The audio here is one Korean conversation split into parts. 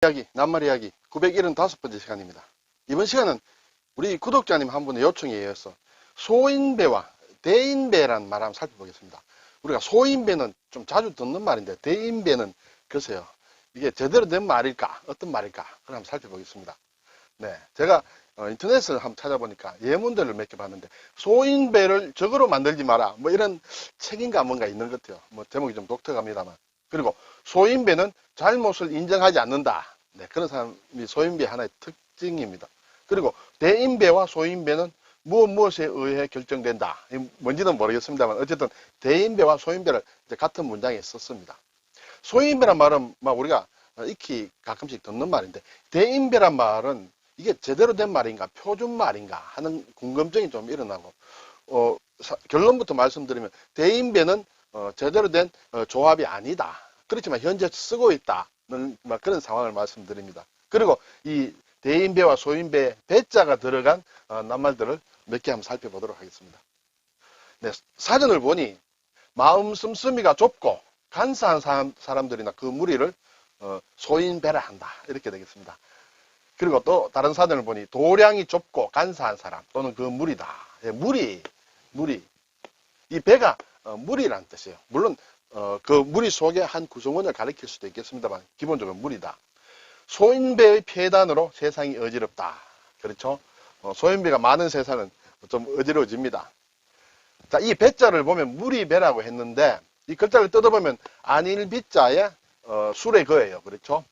이야기, 낱말 이야기 975번째 시간입니다. 이번 시간은 우리 구독자님 한 분의 요청에 의해서 소인배와 대인배라는 말 한번 살펴보겠습니다. 우리가 소인배는 좀 자주 듣는 말인데 대인배는 글쎄요. 이게 제대로 된 말일까? 어떤 말일까? 그걸 한번 살펴보겠습니다. 네. 제가 어, 인터넷을 한번 찾아보니까 예문들을 몇 개 봤는데 소인배를 적으로 만들지 마라. 뭐 이런 책인가 뭔가 있는 것 같아요. 뭐 제목이 좀 독특합니다만. 그리고 소인배는 잘못을 인정하지 않는다. 네, 그런 사람이 소인배 하나의 특징입니다. 그리고 대인배와 소인배는 무엇 무엇에 의해 결정된다. 이 뭔지는 모르겠습니다만 어쨌든 대인배와 소인배를 같은 문장에 썼습니다. 소인배란 말은 막 우리가 익히 가끔씩 듣는 말인데 대인배란 말은 이게 제대로 된 말인가 표준 말인가 하는 궁금증이 좀 일어나고 어, 사- 결론부터 말씀드리면 대인배는 어, 제대로 된 어, 조합이 아니다. 그렇지만 현재 쓰고 있다는 막 그런 상황을 말씀드립니다. 그리고 이 대인배와 소인배 배자가 들어간 어, 낱말들을 몇 개 한번 살펴보도록 하겠습니다. 네, 사전을 보니 마음 씀씀이가 좁고 간사한 사람, 사람들이나 그 무리를 어, 소인배라 한다 이렇게 되겠습니다. 그리고 또 다른 사전을 보니 도량이 좁고 간사한 사람 또는 그 무리다. 예, 무리, 무리. 이 배가 어, 무리라는 뜻이에요. 물론 어, 그 무리 속의 한 구성원을 가리킬 수도 있겠습니다만 기본적으로 무리다. 소인배의 폐단으로 세상이 어지럽다. 그렇죠? 어, 소인배가 많은 세상은 좀 어지러워집니다. 자, 이 배자를 보면 무리배라고 했는데 이 글자를 뜯어보면 안일비자에 어, 술의 거예요. 그렇죠?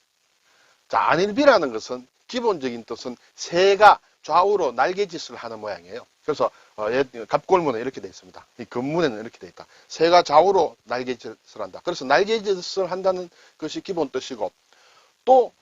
자, 안일비라는 것은 기본적인 뜻은 새가 좌우로 날개짓을 하는 모양이에요. 그래서 어, 예, 갑골문에 이렇게 되어 있습니다. 이 근문에는 이렇게 되어 있다. 새가 좌우로 날개짓을 한다. 그래서 날개짓을 한다는 것이 기본 뜻이고 또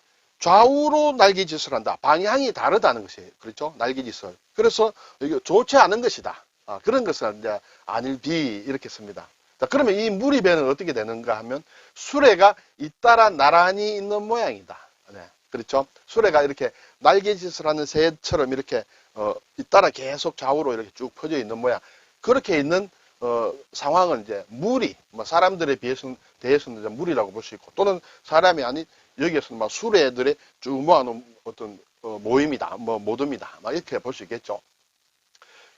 좌우로 날개짓을 한다. 방향이 다르다는 것이에요. 그렇죠? 날개짓을. 그래서 이게 좋지 않은 것이다. 아, 그런 것을 이제 안일비 이렇게 씁니다. 자, 그러면 이 무리배는 어떻게 되는가 하면 수레가 잇따라 나란히 있는 모양이다. 네, 그렇죠? 수레가 이렇게 날개짓을 하는 새처럼 이렇게 어, 잇따라 계속 좌우로 이렇게 쭉 퍼져 있는 모양. 그렇게 있는 어, 상황을 이제 무리, 뭐 사람들에 비해서는 대해서는 무리라고 볼 수 있고 또는 사람이 아닌 여기에서는 막 수레들의 쭉 모아놓은 어떤 어, 모임이다, 뭐 모둠이다, 막 이렇게 볼 수 있겠죠.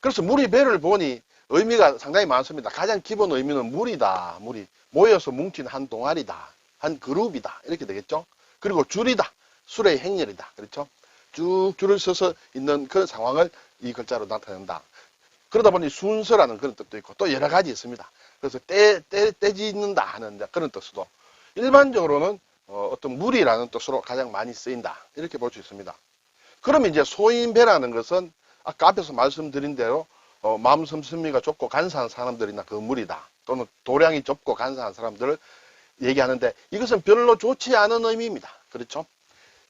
그래서 무리 배를 보니 의미가 상당히 많습니다. 가장 기본 의미는 무리다, 무리. 모여서 뭉친 한 동아리다, 한 그룹이다, 이렇게 되겠죠. 그리고 줄이다, 술의 행렬이다, 그렇죠. 쭉 줄을 서서 있는 그런 상황을 이 글자로 나타낸다. 그러다 보니 순서라는 그런 뜻도 있고 또 여러 가지 있습니다. 그래서 떼, 떼, 떼짓는다 하는 그런 뜻으로 일반적으로는 어, 어떤 무리라는 뜻으로 가장 많이 쓰인다. 이렇게 볼 수 있습니다. 그러면 이제 소인배라는 것은 아까 앞에서 말씀드린 대로 어, 마음 씀씀이가 좁고 간사한 사람들이나 그 무리다. 또는 도량이 좁고 간사한 사람들을 얘기하는데 이것은 별로 좋지 않은 의미입니다. 그렇죠?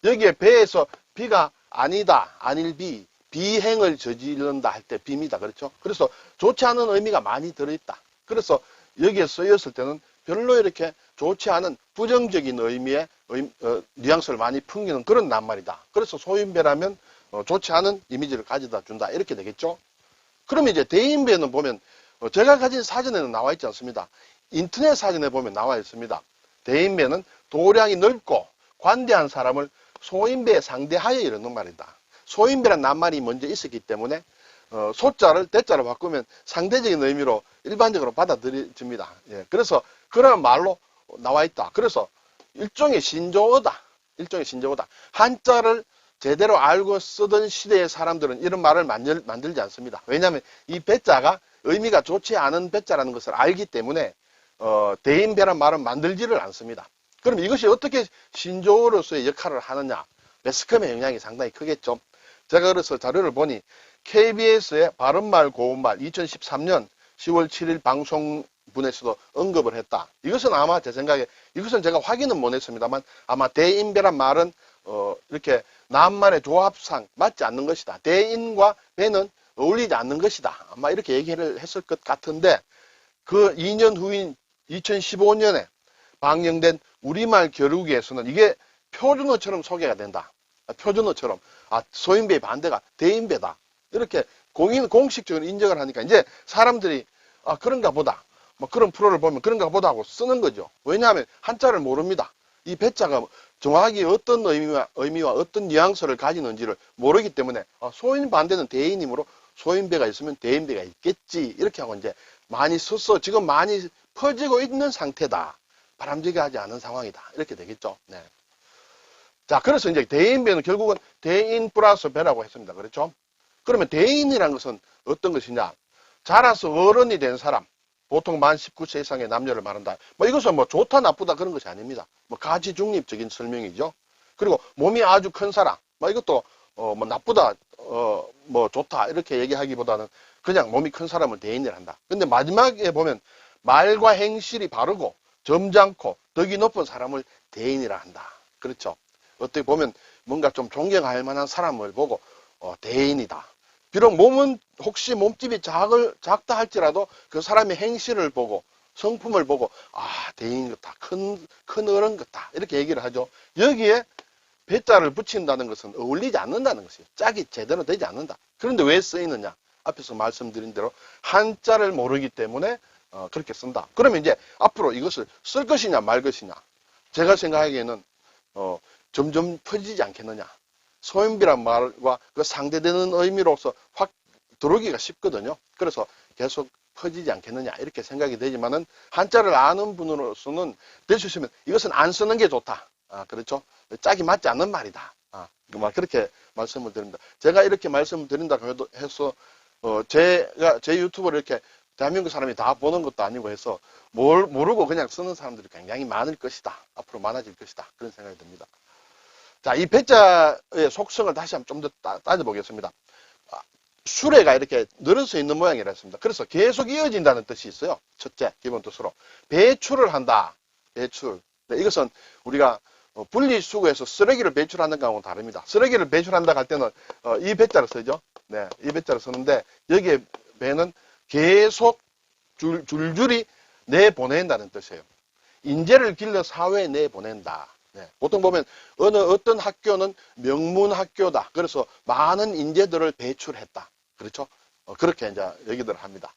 여기에 배에서 비가 아니다, 아닐 비, 비행을 저지른다 할 때 비입니다. 그렇죠? 그래서 좋지 않은 의미가 많이 들어있다. 그래서 여기에 쓰였을 때는 별로 이렇게 좋지 않은 부정적인 의미의 의- 어, 뉘앙스를 많이 풍기는 그런 낱말이다. 그래서 소인배라면 어, 좋지 않은 이미지를 가져다 준다. 이렇게 되겠죠? 그러면 이제 대인배는 보면 어, 제가 가진 사전에는 나와 있지 않습니다. 인터넷 사전에 보면 나와 있습니다. 대인배는 도량이 넓고 관대한 사람을 소인배에 상대하여 이르는 말이다. 소인배란 낱말이 먼저 있었기 때문에 어, 소자를 대자로 바꾸면 상대적인 의미로 일반적으로 받아들여집니다. 예, 그래서 그런 말로 나와 있다. 그래서 일종의 신조어다. 일종의 신조어다. 한자를 제대로 알고 쓰던 시대의 사람들은 이런 말을 만들, 만들지 않습니다. 왜냐하면 이 배자가 의미가 좋지 않은 배자라는 것을 알기 때문에 어, 대인배란 말은 만들지를 않습니다. 그럼 이것이 어떻게 신조어로서의 역할을 하느냐? 매스컴의 영향이 상당히 크겠죠. 제가 그래서 자료를 보니 KBS의 바른말 고운말 2013년 10월 7일 방송분에서도 언급을 했다. 이것은 아마 제 생각에 이것은 제가 확인은 못 했습니다만 아마 대인배란 말은 어, 이렇게 낱말의 조합상 맞지 않는 것이다. 대인과 배는 어울리지 않는 것이다. 아마 이렇게 얘기를 했을 것 같은데 그 2년 후인 2015년에 방영된 우리말 겨루기에서는 이게 표준어처럼 소개가 된다. 아, 표준어처럼 아 소인배의 반대가 대인배다. 이렇게 공인 공식적으로 인정을 하니까 이제 사람들이 아 그런가 보다. 뭐 그런 프로를 보면 그런가 보다 하고 쓰는 거죠. 왜냐하면 한자를 모릅니다. 이 배자가 정확하게 어떤 의미와, 의미와 어떤 뉘앙스를 가지는지를 모르기 때문에 어, 소인 반대는 대인이므로 소인배가 있으면 대인배가 있겠지 이렇게 하고 이제 많이 써서 지금 많이 퍼지고 있는 상태다. 바람직하지 하지 않은 상황이다. 이렇게 되겠죠. 네. 자, 그래서 이제 대인배는 결국은 대인 플러스 배라고 했습니다. 그렇죠? 그러면 대인이라는 것은 어떤 것이냐? 자라서 어른이 된 사람, 보통 만 19세 이상의 남녀를 말한다. 뭐 이것은 뭐 좋다 나쁘다 그런 것이 아닙니다. 뭐 가치 중립적인 설명이죠. 그리고 몸이 아주 큰 사람, 뭐 이것도 어 뭐 나쁘다, 어 뭐 좋다 이렇게 얘기하기보다는 그냥 몸이 큰 사람을 대인을 한다. 근데 마지막에 보면 말과 행실이 바르고 점잖고 덕이 높은 사람을 대인이라 한다. 그렇죠? 어떻게 보면 뭔가 좀 존경할 만한 사람을 보고 어, 대인이다. 비록 몸은 혹시 몸집이 작을, 작다 할지라도 그 사람의 행실을 보고 성품을 보고 아 대인 같다 큰, 큰 어른 같다 이렇게 얘기를 하죠 여기에 배자를 붙인다는 것은 어울리지 않는다는 것이에요 짝이 제대로 되지 않는다 그런데 왜 쓰이느냐 앞에서 말씀드린 대로 한자를 모르기 때문에 어, 그렇게 쓴다 그러면 이제 앞으로 이것을 쓸 것이냐 말 것이냐 제가 생각하기에는 어, 점점 퍼지지 않겠느냐 소인비란 말과 그 상대되는 의미로서 확 들어오기가 쉽거든요. 그래서 계속 퍼지지 않겠느냐 이렇게 생각이 되지만은 한자를 아는 분으로서는 될 수 있으면 이것은 안 쓰는 게 좋다. 아 그렇죠? 짝이 맞지 않는 말이다. 아, 막 그렇게 말씀을 드립니다. 제가 이렇게 말씀을 드린다고 해서 어 제가 제 유튜브를 이렇게 대한민국 사람이 다 보는 것도 아니고 해서 뭘 모르고 그냥 쓰는 사람들이 굉장히 많을 것이다. 앞으로 많아질 것이다. 그런 생각이 듭니다. 자, 이 배자의 속성을 다시 한번 좀 더 따져보겠습니다. 아, 수레가 이렇게 늘어서 있는 모양이라 했습니다. 그래서 계속 이어진다는 뜻이 있어요. 첫째, 기본 뜻으로. 배출을 한다. 배출. 네, 이것은 우리가 어, 분리수거에서 쓰레기를 배출하는 거하고는 다릅니다. 쓰레기를 배출한다 할 때는 어, 이 배자를 쓰죠. 네, 이 배자를 쓰는데 여기에 배는 계속 줄, 줄줄이 내보낸다는 뜻이에요. 인재를 길러 사회에 내보낸다. 네, 보통 보면 어느 어떤 학교는 명문 학교다. 그래서 많은 인재들을 배출했다. 그렇죠? 어, 그렇게 이제 얘기들 합니다.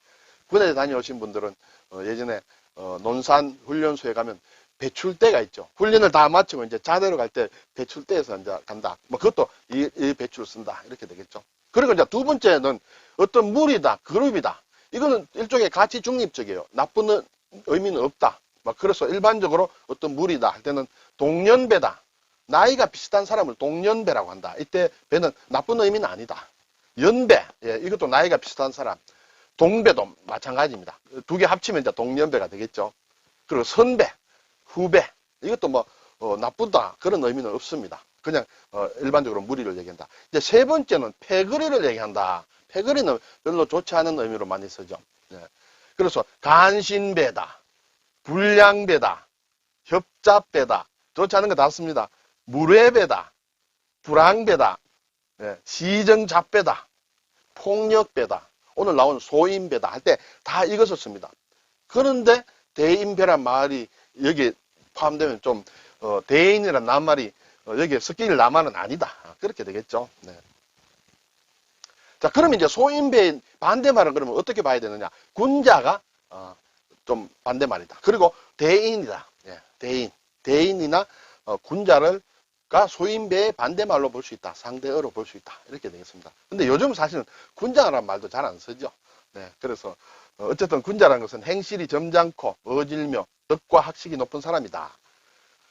군에 다녀오신 분들은 어, 예전에 어, 논산 훈련소에 가면 배출대가 있죠. 훈련을 다 마치고 이제 자대로 갈 때 배출대에서 이제 간다. 뭐 그것도 이, 이 배출을 쓴다. 이렇게 되겠죠. 그리고 이제 두 번째는 어떤 무리다, 그룹이다. 이거는 일종의 가치 중립적이에요. 나쁜 의미는 없다. 막 그래서 일반적으로 어떤 무리다 할 때는 동년배다. 나이가 비슷한 사람을 동년배라고 한다. 이때 배는 나쁜 의미는 아니다. 연배, 예, 이것도 나이가 비슷한 사람. 동배도 마찬가지입니다. 두 개 합치면 이제 동년배가 되겠죠. 그리고 선배, 후배, 이것도 뭐, 어, 나쁘다. 그런 의미는 없습니다. 그냥, 어, 일반적으로 무리를 얘기한다. 이제 세 번째는 패거리를 얘기한다. 패거리는 별로 좋지 않은 의미로 많이 쓰죠. 예. 그래서 간신배다. 불량배다. 협잡배다. 좋지 않은 거 다 씁니다. 무례배다. 불황배다. 예, 시정잡배다. 폭력배다. 오늘 나온 소인배다 할 때 다 이것을 씁니다. 그런데 대인배란 말이 여기 포함되면 좀 어, 대인이란 낱말이 어, 여기에 섞일 낱말은 아니다. 그렇게 되겠죠. 네. 자, 그러면 이제 소인배의 반대말은 그러면 어떻게 봐야 되느냐? 군자가 어, 좀 반대말이다. 그리고 대인이다. 예, 대인. 대인이나 어, 군자를 가 소인배의 반대말로 볼 수 있다. 상대어로 볼 수 있다. 이렇게 되겠습니다. 근데 요즘 사실은 군자라는 말도 잘 안 쓰죠. 네, 그래서 어, 어쨌든 군자라는 것은 행실이 점잖고 어질며 덕과 학식이 높은 사람이다.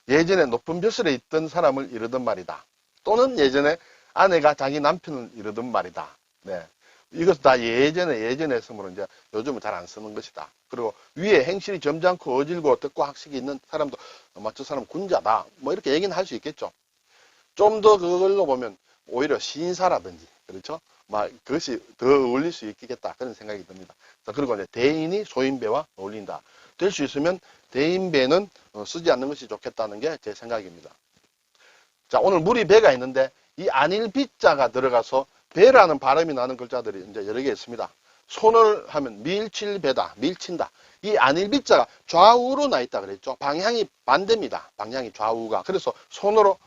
예전에 높은 벼슬에 있던 사람을 이르던 말이다. 또는 예전에 아내가 자기 남편을 이르던 말이다. 네. 이것 다 예전에 예전에 했으므로 이제 요즘은 잘 안 쓰는 것이다. 그리고 위에 행실이 점잖고 어질고 덕과 학식이 있는 사람도 아마 저 사람 군자다. 뭐 이렇게 얘기는 할 수 있겠죠. 좀 더 그걸로 보면 오히려 신사라든지 그렇죠. 막 그것이 더 어울릴 수 있겠다 그런 생각이 듭니다. 자, 그리고 이제 대인이 소인배와 어울린다. 될 수 있으면 대인배는 어, 쓰지 않는 것이 좋겠다는 게 제 생각입니다. 자 오늘 물이 배가 있는데 이 안일 비자가 들어가서 배라는 발음이 나는 글자들이 이제 여러 개 있습니다. 손을 하면 밀칠배다, 밀친다. 이 안일비자가 좌우로 나 있다 그랬죠. 방향이 반대입니다. 방향이 좌우가. 그래서 손으로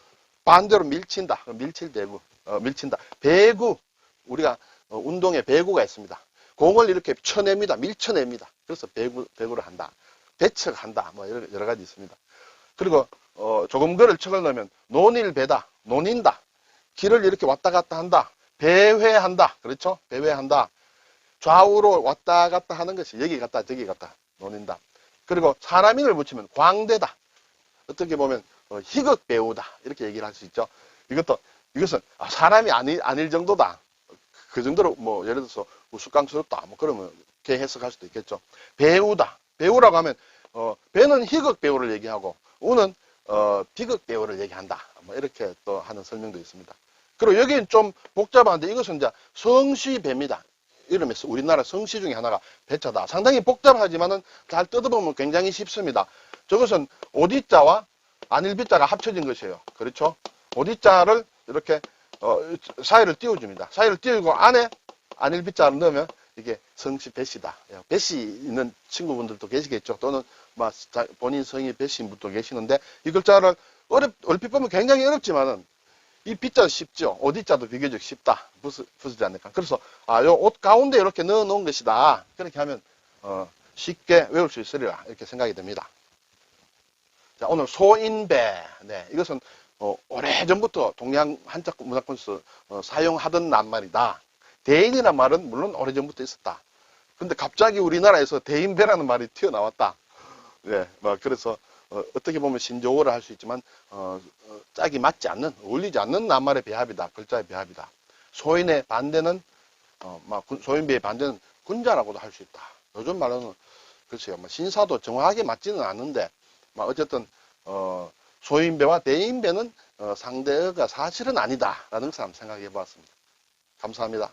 반대로 밀친다. 밀칠대구, 어, 밀친다. 배구, 우리가 어, 운동에 배구가 있습니다. 공을 이렇게 쳐냅니다. 밀쳐냅니다. 그래서 배구, 배구를 한다. 배척한다. 뭐 여러, 여러 가지 있습니다. 그리고 어, 조금 걸을 척을 넣으면 논일배다, 논인다. 길을 이렇게 왔다 갔다 한다. 배회한다. 그렇죠? 배회한다. 좌우로 왔다 갔다 하는 것이 여기 갔다 저기 갔다 논인다. 그리고 사람인을 붙이면 광대다. 어떻게 보면 어, 희극 배우다 이렇게 얘기를 할 수 있죠. 이것도 이것은 아, 사람이 아니, 아닐 정도다. 그 정도로 뭐 예를 들어서 우스꽝스럽다. 뭐 그러면 개 해석할 수도 있겠죠. 배우다. 배우라고 하면 어, 배는 희극 배우를 얘기하고 우는 어, 비극 배우를 얘기한다. 뭐 이렇게 또 하는 설명도 있습니다. 그리고 여기는 좀 복잡한데 이것은 이제 성시배입니다. 이름에서 우리나라 성시 중에 하나가 배차다. 상당히 복잡하지만은 잘 뜯어보면 굉장히 쉽습니다. 저것은 오디자와 안일비자가 합쳐진 것이에요. 그렇죠? 오디자를 이렇게 어, 사이를 띄워줍니다. 사이를 띄우고 안에 안일비자를 넣으면 이게 성시 배씨다. 예, 배씨 있는 친구분들도 계시겠죠. 또는 막 자- 본인 성이 배씨인 분도 계시는데 이 글자를 어렵, 얼핏 보면 굉장히 어렵지만은 이 비자 쉽죠. 어디자도 비교적 쉽다. 부수, 부수지 않을까. 그래서, 아, 요 옷 가운데 이렇게 넣어 놓은 것이다. 그렇게 하면, 어, 쉽게 외울 수 있으리라. 이렇게 생각이 듭니다. 자, 오늘 소인배. 네. 이것은, 어, 오래전부터 동양 한자 문화권에서 어, 사용하던 낱말이다. 대인이라는 말은 물론 오래전부터 있었다. 근데 갑자기 우리나라에서 대인배라는 말이 튀어나왔다. 네. 뭐, 그래서, 어, 떻게 보면 신조어를 할수 있지만, 어, 어, 짝이 맞지 않는, 어울리지 않는 낱말의 배합이다. 글자의 배합이다. 소인의 반대는, 어, 소인배의 반대는 군자라고도 할 수 있다. 요즘 말로는, 글쎄요, 뭐, 신사도 정확하게 맞지는 않는데, 막, 어쨌든, 어, 소인배와 대인배는, 어, 상대어가 사실은 아니다. 라는 것을 한번 생각해 보았습니다. 감사합니다.